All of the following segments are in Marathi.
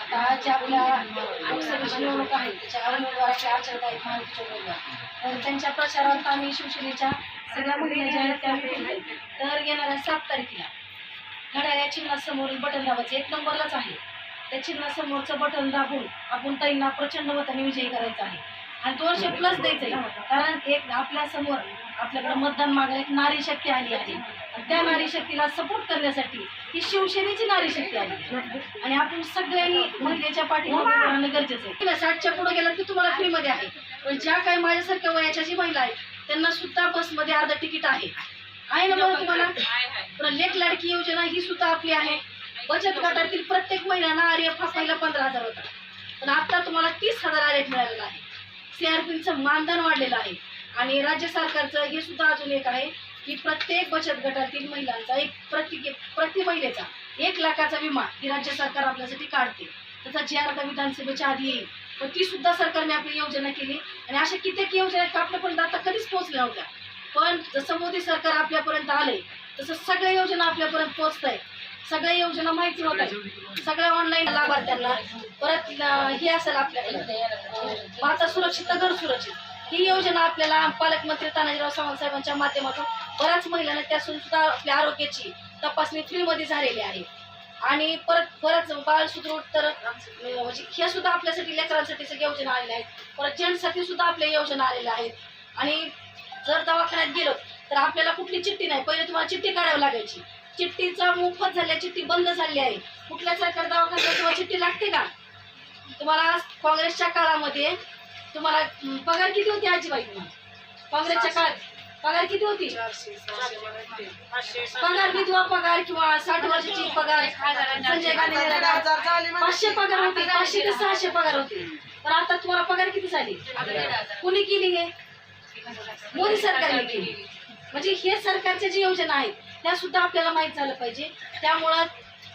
आता ज्या आपल्या आचरत आहेत उमेदवार तर त्यांच्या प्रचारात आम्ही शिवसेनेच्या सगळ्या महिला ज्या आहेत त्या तर येणाऱ्या सात तारखेला घड्याळ्या चिन्हासमोरील बटन दाबायचं एक नंबरलाच आहे. त्या चिन्हासमोरचं बटन दाबून आपण ताईंना प्रचंड मताने विजयी करायचं आहे. आणि दोनशे प्लस द्यायचं आहे कारण एक आपल्यासमोर आपल्याकडे मतदान मागायला एक नारी शक्ती आली आहे. आणि त्या नारी शक्तीला सपोर्ट करण्यासाठी ही शिवसेनेची नारी शक्ती आली आहे. आणि आपण सगळ्यांनी महिलेच्या पाठीमागे राहणं गरजेचं आहे. तिला साठच्या पुढे गेलं की तुम्हाला फ्रीमध्ये आहे. पण ज्या काही माझ्यासारख्या वयाच्या जी महिला आहेत त्यांना सुद्धा बसमध्ये अर्ध तिकीट आहे. आहे ना बरं तुम्हाला? पण लेख लाडकी योजना ही सुद्धा आपली आहे. बचत गटातील प्रत्येक महिन्याला आर एफ महिला पंधरा हजार होता. पण आता तुम्हाला तीस हजार आर एफ मिळालेला आहे. सीआरपीचं मानधन वाढलेलं आहे. आणि राज्य सरकारचं हे सुद्धा अजून एक आहे की प्रत्येक बचत गटातील महिलांचा एक प्रति प्रति महिलेचा एक लाखाचा विमा ही राज्य सरकार आपल्यासाठी काढते. त्याचा जी आर विधानसभेच्या आधी येईल. पण ती सुद्धा सरकारने आपली योजना केली. आणि अशा कित्येक योजना आहेत आपल्यापर्यंत आता कधीच पोहोचल्या नव्हत्या. पण जसं मोदी सरकार आपल्यापर्यंत आलंय तसं सगळ्या योजना आपल्यापर्यंत पोहोचत आहेत सगळ्या योजना माहिती होत सगळ्या ऑनलाईन लाभार्थ्यांना. परत हे असेल आपल्याकडे. माता सुरक्षित तर घर सुरक्षित. ही योजना आपल्याला पालकमंत्री तानाजीराव सावंत साहेबांच्या माध्यमातून बऱ्याच महिलांना त्यासून सुद्धा आपल्या आरोग्याची तपासणी फ्रीमध्ये झालेली आहे. आणि परत बरंच बाळ सुदृढ तर म्हणजे ह्या सुद्धा आपल्यासाठी लेकरांसाठी सगळ्या योजना आलेल्या आहेत. परत जेंट्ससाठी सुद्धा आपल्या योजना आलेल्या आहेत. आणि जर दवाखान्यात गेलो तर आपल्याला कुठली चिठ्ठी नाही. पहिले तुम्हाला चिठ्ठी काढावी लागायची. चिठ्ठीचा मोफत झाल्या चिठ्ठी बंद झाली आहे. कुठल्या सरकार दवाखान्यात तुम्हाला चिठ्ठी लागते का? तुम्हाला काँग्रेसच्या काळामध्ये तुम्हाला पगार किती होती आजीबाई काँग्रेसच्या काळात पगार किती होती? पगार विधवा पगार किंवा साठ वर्षाची पगार? संजय गांधी निराधार. पाचशे पगार होते पाचशे ते सहाशे पगार होते. पण आता तुम्हाला पगार किती झाली? कुणी केली हे? मोदी सरकारने केली. म्हणजे हे सरकारच्या जी योजना आहेत त्या सुद्धा आपल्याला माहीत झालं पाहिजे. त्यामुळं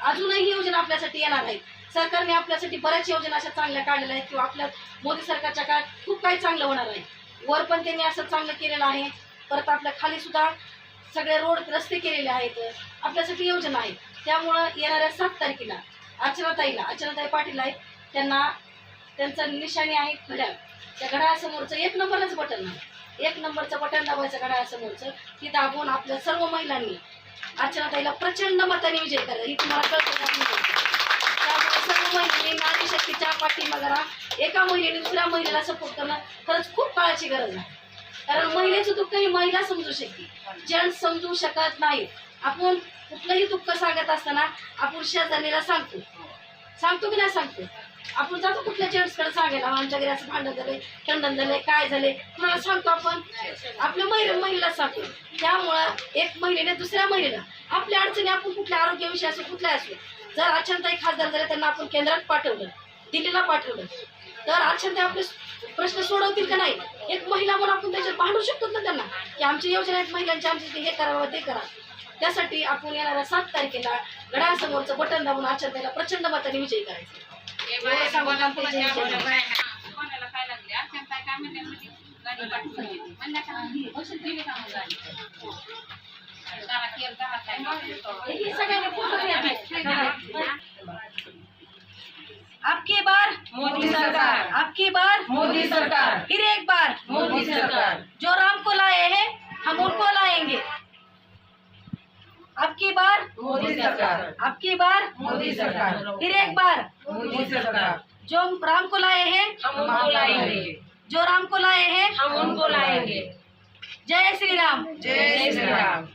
अजूनही योजना आपल्यासाठी येणार आहेत सरकारने आपल्यासाठी बऱ्याच योजना अशा चांगल्या काढलेल्या आहेत किंवा आपल्या मोदी सरकारच्या काळात खूप काही चांगलं होणार आहे. वर पण त्यांनी असं चांगलं केलेलं आहे. परत आपल्या खाली सुद्धा सगळे रोड रस्ते केलेले आहेत. आपल्यासाठी योजना आहेत. त्यामुळं येणाऱ्या सात तारखेला अर्चनाताईला अर्चनाताई पाटील आहेत. त्यांना त्यांचं निशाणी आहे घड्याळ. त्या घड्याळासमोरचं एक नंबरच बटन आहे. एक नंबरचं बटन दाबायचं घड्याळासमोरचं ती दाबून आपल्या सर्व महिलांनी अर्चनाताईला प्रचंड मताने विजय करा. ही तुम्हाला कळतं नाही? त्यामुळे सर्व महिलांनी नारी शक्तीच्या जरा एका महिलेने दुसऱ्या महिलेला सपोर्ट करणं खरंच खूप काळाची गरज आहे. कारण महिलेचं दुःख ही महिला समजू शकते. जेंट्स समजू शकत नाही. आपण कुठलंही दुःख सांगत असताना आपण शेजारीला सांगतो. सांगतो की नाही सांगतो? आपण जातो कुठल्या जेंट्सकडे सांगायला आमच्या घरी असं भांडण झालंय खंडन झालंय काय झालंय? कुणाला सांगतो आपण आपल्या महिला महिला सांगतो. त्यामुळं एक महिलेने दुसऱ्या महिलेला आपल्या अडचणी आपण कुठल्या आरोग्याविषयी असो कुठल्या असो. जर अचानताई खासदार झाले त्यांना आपण केंद्रात पाठवलं दिल्लीला पाठवलं. तर अचानताई आपले प्रश्न सोडवतील का नाही? एक महिला म्हणून आपण त्याच्यात भांडू शकतो ना त्यांना. की आमची योजना आहेत महिलांची आमची हे करावं ते करा त्यासाठी आपण येणाऱ्या सात तारखेला गडासमोरचं बटन दाबून अचानताईला प्रचंड मताने विजयी करायचं. एवढं सांगून आमचं जय जय. कोणाला काय लागले अर्चना काय काय म्हणते म्हणजे गाडी पाठवून दिली. म्हणलं का नाही? औषध दिली का मग गाडी? जरा केअर करा काय. हे सगळ्यांनी फोटो घ्या. आपकी बार मोदी सरकार आपकी बार मोदी सरकार फिर एक बार मोदी सरकार जो राम को लाए हैं हम उनको लाएंगे आपकी बार मोदी सरकार। अब की बार मोदी सरकार। फिर एक बार मोदी सरकार। जो राम को लाए हैं हम उनको लाएँगे। जो। राम को लाए हैं हम उनको लाएँगे। जय श्री राम। जय श्री राम।